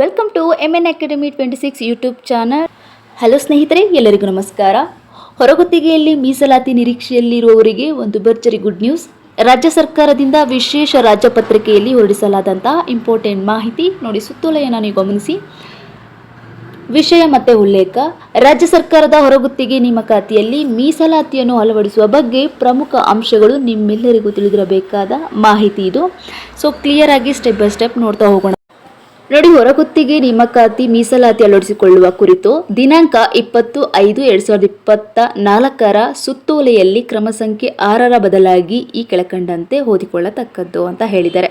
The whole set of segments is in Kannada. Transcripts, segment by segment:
Welcome to M N academy twenty six YouTube channel hello ಸ್ನೇಹಿತರೆ, ಎಲ್ಲರಿಗೂ ನಮಸ್ಕಾರ. ಹೊರಗುತ್ತಿಗೆಯಲ್ಲಿ ಮೀಸಲಾತಿ ನಿರೀಕ್ಷೆಯಲ್ಲಿರುವವರಿಗೆ ಒಂದು ಭರ್ಜರಿ ಗುಡ್ ನ್ಯೂಸ್ ರಾಜ್ಯ ಸರ್ಕಾರದಿಂದ ವಿಶೇಷ ರಾಜ್ಯ ಪತ್ರಿಕೆಯಲ್ಲಿ ಹೊರಡಿಸಲಾದಂತಹ ಇಂಪಾರ್ಟೆಂಟ್ ಮಾಹಿತಿ. ನೋಡಿ, ಸುತ್ತೋಲೆಯನ್ನು ನೀವು ಗಮನಿಸಿ. ವಿಷಯ ಮತ್ತೆ ಉಲ್ಲೇಖ. ರಾಜ್ಯ ಸರ್ಕಾರದ ಹೊರಗುತ್ತಿಗೆ ನೇಮಕಾತಿಯಲ್ಲಿ ಮೀಸಲಾತಿಯನ್ನು ಅಳವಡಿಸುವ ಬಗ್ಗೆ ಪ್ರಮುಖ ಅಂಶಗಳು ನಿಮ್ಮೆಲ್ಲರಿಗೂ ತಿಳಿದಿರಬೇಕಾದ ಮಾಹಿತಿ ಇದು. ಸೊ ಕ್ಲಿಯರ್ ಆಗಿ ಸ್ಟೆಪ್ ಬೈ ಸ್ಟೆಪ್ ನೋಡ್ತಾ ಹೋಗೋಣ. ನೋಡಿ ಹೊರಗುತ್ತಿಗೆ ನೇಮಕಾತಿ ಮೀಸಲಾತಿ ಅಳವಡಿಸಿಕೊಳ್ಳುವ ಕುರಿತು ದಿನಾಂಕ ಇಪ್ಪತ್ತು ಐದು ಎರಡ್ ಸಾವಿರದ ಇಪ್ಪತ್ತ ನಾಲ್ಕರ ಸುತ್ತೋಲೆಯಲ್ಲಿ ಕ್ರಮ ಸಂಖ್ಯೆ ಆರರ ಬದಲಾಗಿ ಈ ಕೆಳಕಂಡಂತೆ ಓದಿಕೊಳ್ಳತಕ್ಕದ್ದು ಅಂತ ಹೇಳಿದ್ದಾರೆ.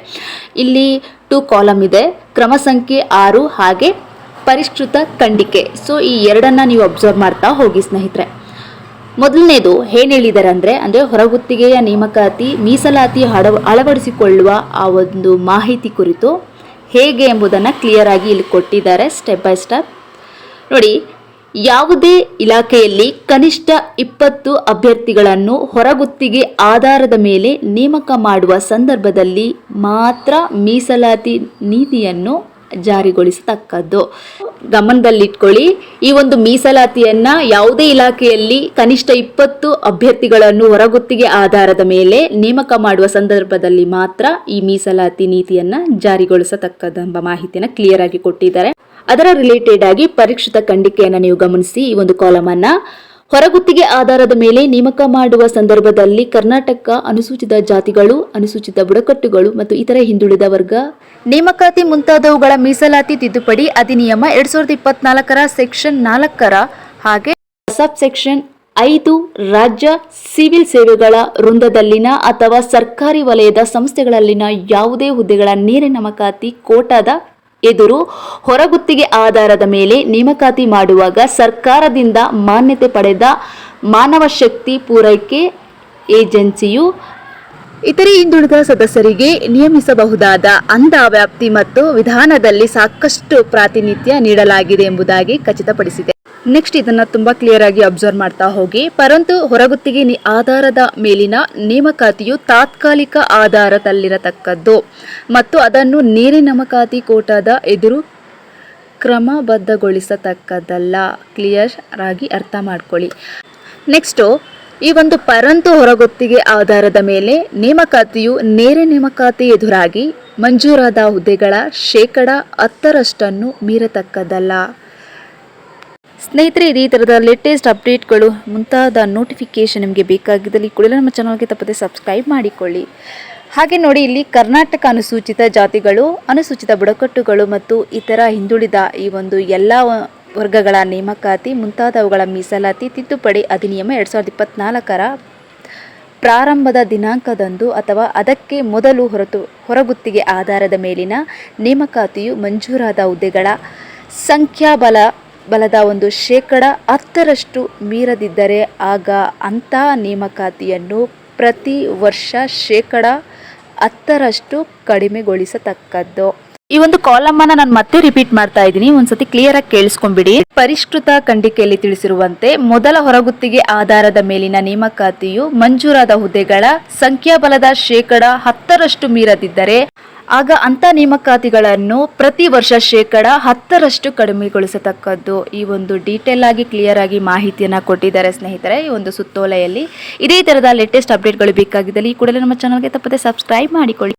ಇಲ್ಲಿ ಟೂ ಕಾಲಮ್ ಇದೆ. ಕ್ರಮ ಸಂಖ್ಯೆ ಆರು ಹಾಗೆ ಪರಿಷ್ಕೃತ ಖಂಡಿಕೆ. ಸೊ ಈ ಎರಡನ್ನ ನೀವು ಅಬ್ಸರ್ವ್ ಮಾಡ್ತಾ ಹೋಗಿ ಸ್ನೇಹಿತರೆ. ಮೊದಲನೇದು ಏನು ಹೇಳಿದ್ದಾರೆ ಅಂದರೆ ಅಂದರೆ ಹೊರಗುತ್ತಿಗೆಯ ನೇಮಕಾತಿ ಮೀಸಲಾತಿ ಅಳವ, ಅಳವಡಿಸಿಕೊಳ್ಳುವ ಆ ಒಂದು ಮಾಹಿತಿ ಕುರಿತು ಹೇಗೆ ಎಂಬುದನ್ನು ಕ್ಲಿಯರ್ ಆಗಿ ಇಲ್ಲಿ ಕೊಟ್ಟಿದ್ದಾರೆ ಸ್ಟೆಪ್ ಬೈ ಸ್ಟೆಪ್ ನೋಡಿ, ಯಾವುದೇ ಇಲಾಖೆಯಲ್ಲಿ ಕನಿಷ್ಠ ಇಪ್ಪತ್ತು ಅಭ್ಯರ್ಥಿಗಳನ್ನು ಹೊರಗುತ್ತಿಗೆ ಆಧಾರದ ಮೇಲೆ ನೇಮಕ ಮಾಡುವ ಸಂದರ್ಭದಲ್ಲಿ ಮಾತ್ರ ಮೀಸಲಾತಿ ನೀತಿಯನ್ನು ಜಾರಿಗೊಳಿಸತಕ್ಕದ್ದು. ಗಮನದಲ್ಲಿಟ್ಕೊಳ್ಳಿ, ಈ ಒಂದು ಮೀಸಲಾತಿಯನ್ನ ಯಾವುದೇ ಇಲಾಖೆಯಲ್ಲಿ ಕನಿಷ್ಠ ಇಪ್ಪತ್ತು ಅಭ್ಯರ್ಥಿಗಳನ್ನು ಹೊರಗುತ್ತಿಗೆ ಆಧಾರದ ಮೇಲೆ ನೇಮಕ ಮಾಡುವ ಸಂದರ್ಭದಲ್ಲಿ ಮಾತ್ರ ಈ ಮೀಸಲಾತಿ ನೀತಿಯನ್ನ ಜಾರಿಗೊಳಿಸತಕ್ಕದ್ದೆಂಬ ಮಾಹಿತಿಯನ್ನು ಕ್ಲಿಯರ್ ಆಗಿ ಕೊಟ್ಟಿದ್ದಾರೆ. ಅದರ ರಿಲೇಟೆಡ್ ಆಗಿ ಪರೀಕ್ಷಿತ ಖಂಡಿಕೆಯನ್ನು ನೀವು ಗಮನಿಸಿ, ಈ ಒಂದು ಕಾಲಮ್ ಅನ್ನ. ಹೊರಗುತ್ತಿಗೆ ಆಧಾರದ ಮೇಲೆ ನೇಮಕ ಮಾಡುವ ಸಂದರ್ಭದಲ್ಲಿ ಕರ್ನಾಟಕ ಅನುಸೂಚಿತ ಜಾತಿಗಳು, ಅನುಸೂಚಿತ ಬುಡಕಟ್ಟುಗಳು ಮತ್ತು ಇತರ ಹಿಂದುಳಿದ ವರ್ಗ ನೇಮಕಾತಿ ಮುಂತಾದವುಗಳ ಮೀಸಲಾತಿ ತಿದ್ದುಪಡಿ ಅಧಿನಿಯಮ ಎರಡ್ ಸಾವಿರದ ಇಪ್ಪತ್ನಾಲ್ಕರ ಸೆಕ್ಷನ್ ನಾಲ್ಕರ ಹಾಗೆ ಸಬ್ ಸೆಕ್ಷನ್ ಐದು ರಾಜ್ಯ ಸಿವಿಲ್ ಸೇವೆಗಳ ವೃಂದದಲ್ಲಿನ ಅಥವಾ ಸರ್ಕಾರಿ ವಲಯದ ಸಂಸ್ಥೆಗಳಲ್ಲಿನ ಯಾವುದೇ ಹುದ್ದೆಗಳ ನೇರ ನೇಮಕಾತಿ ಕೋಟಾದ ಎದುರು ಹೊರಗುತ್ತಿಗೆ ಆಧಾರದ ಮೇಲೆ ನೇಮಕಾತಿ ಮಾಡುವಾಗ ಸರ್ಕಾರದಿಂದ ಮಾನ್ಯತೆ ಪಡೆದ ಮಾನವ ಶಕ್ತಿ ಪೂರೈಕೆ ಏಜೆನ್ಸಿಯು ಇತರೆ ಹಿಂದುಳಿದ ಸದಸ್ಯರಿಗೆ ನಿಯಮಿಸಬಹುದಾದ ಅಂದ ವ್ಯಾಪ್ತಿ ಮತ್ತು ವಿಧಾನದಲ್ಲಿ ಸಾಕಷ್ಟು ಪ್ರಾತಿನಿಧ್ಯ ನೀಡಲಾಗಿದೆ ಎಂಬುದಾಗಿ ಖಚಿತಪಡಿಸಿದೆ. ನೆಕ್ಸ್ಟ್ ಇದನ್ನ ತುಂಬಾ ಕ್ಲಿಯರ್ ಆಗಿ ಅಬ್ಸರ್ವ್ ಮಾಡ್ತಾ ಹೋಗಿ. ಪರಂತು ಹೊರಗುತ್ತಿಗೆ ಆಧಾರದ ಮೇಲಿನ ನೇಮಕಾತಿಯು ತಾತ್ಕಾಲಿಕ ಆಧಾರದಲ್ಲಿರತಕ್ಕದ್ದು ಮತ್ತು ಅದನ್ನು ನೇರ ನೇಮಕಾತಿ ಕೋಟಾದ ಎದುರು ಕ್ರಮಬದ್ಧಗೊಳಿಸತಕ್ಕದ್ದಲ್ಲ. ಕ್ಲಿಯರ್ ಆಗಿ ಅರ್ಥ ಮಾಡ್ಕೊಳ್ಳಿ. ನೆಕ್ಸ್ಟು ಈ ಒಂದು ಪರಂತು ಹೊರಗುತ್ತಿಗೆ ಆಧಾರದ ಮೇಲೆ ನೇಮಕಾತಿಯು ನೇರ ನೇಮಕಾತಿ ಎದುರಾಗಿ ಮಂಜೂರಾದ ಹುದ್ದೆಗಳ ಶೇಕಡ ಹತ್ತರಷ್ಟನ್ನು ಮೀರತಕ್ಕದ್ದಲ್ಲ. ಸ್ನೇಹಿತರೆ, ಇದೇ ಥರದ ಲೇಟೆಸ್ಟ್ ಅಪ್ಡೇಟ್ಗಳು ಮುಂತಾದ ನೋಟಿಫಿಕೇಶನ್ ನಿಮಗೆ ಬೇಕಾಗಿದ್ದಲ್ಲಿ ಕೂಡಲೇ ನಮ್ಮ ಚಾನಲ್ಗೆ ತಪ್ಪದೆ ಸಬ್ಸ್ಕ್ರೈಬ್ ಮಾಡಿಕೊಳ್ಳಿ. ಹಾಗೆ ನೋಡಿ, ಇಲ್ಲಿ ಕರ್ನಾಟಕ ಅನುಸೂಚಿತ ಜಾತಿಗಳು, ಅನುಸೂಚಿತ ಬುಡಕಟ್ಟುಗಳು ಮತ್ತು ಇತರ ಹಿಂದುಳಿದ ಈ ಒಂದು ಎಲ್ಲ ವರ್ಗಗಳ ನೇಮಕಾತಿ ಮುಂತಾದವುಗಳ ಮೀಸಲಾತಿ ತಿದ್ದುಪಡಿ ಅಧಿನಿಯಮ ಎರಡು ಸಾವಿರದ ಇಪ್ಪತ್ನಾಲ್ಕರ ಪ್ರಾರಂಭದ ದಿನಾಂಕದಂದು ಅಥವಾ ಅದಕ್ಕೆ ಮೊದಲು ಹೊರತು ಹೊರಗುತ್ತಿಗೆ ಆಧಾರದ ಮೇಲಿನ ನೇಮಕಾತಿಯು ಮಂಜೂರಾದ ಹುದ್ದೆಗಳ ಸಂಖ್ಯಾಬಲ ಬಲದ ಒಂದು ಶೇಕಡ ಹತ್ತರಷ್ಟು ಮೀರದಿದ್ದರೆ ಆಗ ಅಂಥ ನೇಮಕಾತಿಯನ್ನು ಪ್ರತಿ ವರ್ಷ ಶೇಕಡ ಹತ್ತರಷ್ಟು ಕಡಿಮೆಗೊಳಿಸತಕ್ಕದ್ದು. ಈ ಒಂದು ಕಾಲಮ್ ಅನ್ನ ನಾನು ಮತ್ತೆ ರಿಪೀಟ್ ಮಾಡ್ತಾ ಇದ್ದೀನಿ. ಒಂದ್ಸತಿ ಕ್ಲಿಯರ್ ಆಗಿ ಕೇಳಿಸ್ಕೊಂಡ್ಬಿಡಿ. ಪರಿಷ್ಕೃತ ಖಂಡಿಕೆಯಲ್ಲಿ ತಿಳಿಸಿರುವಂತೆ ಮೊದಲ ಹೊರಗುತ್ತಿಗೆ ಆಧಾರದ ಮೇಲಿನ ನೇಮಕಾತಿಯು ಮಂಜೂರಾದ ಹುದ್ದೆಗಳ ಸಂಖ್ಯಾಬಲದ ಶೇಕಡ ಹತ್ತರಷ್ಟು ಮೀರದಿದ್ದರೆ, ಆಗ ಅಂತ ನೇಮಕಾತಿಗಳನ್ನು ಪ್ರತಿ ವರ್ಷ ಶೇಕಡ ಹತ್ತರಷ್ಟು ಕಡಿಮೆಗೊಳಿಸತಕ್ಕದ್ದು. ಈ ಒಂದು ಡೀಟೇಲ್ ಆಗಿ ಕ್ಲಿಯರ್ ಆಗಿ ಮಾಹಿತಿಯನ್ನು ಕೊಟ್ಟಿದ್ದಾರೆ ಸ್ನೇಹಿತರೆ. ಈ ಒಂದು ಸುತ್ತೋಲೆಯಲ್ಲಿ ಇದೇ ತರದ ಲೇಟೆಸ್ಟ್ ಅಪ್ಡೇಟ್ಗಳು ಬೇಕಾಗಿದ್ದಲ್ಲಿ ಈ ಕೂಡಲೇ ನಮ್ಮ ಚಾನಲ್ಗೆ ತಪ್ಪದೆ ಸಬ್ಸ್ಕ್ರೈಬ್ ಮಾಡಿಕೊಳ್ಳಿ.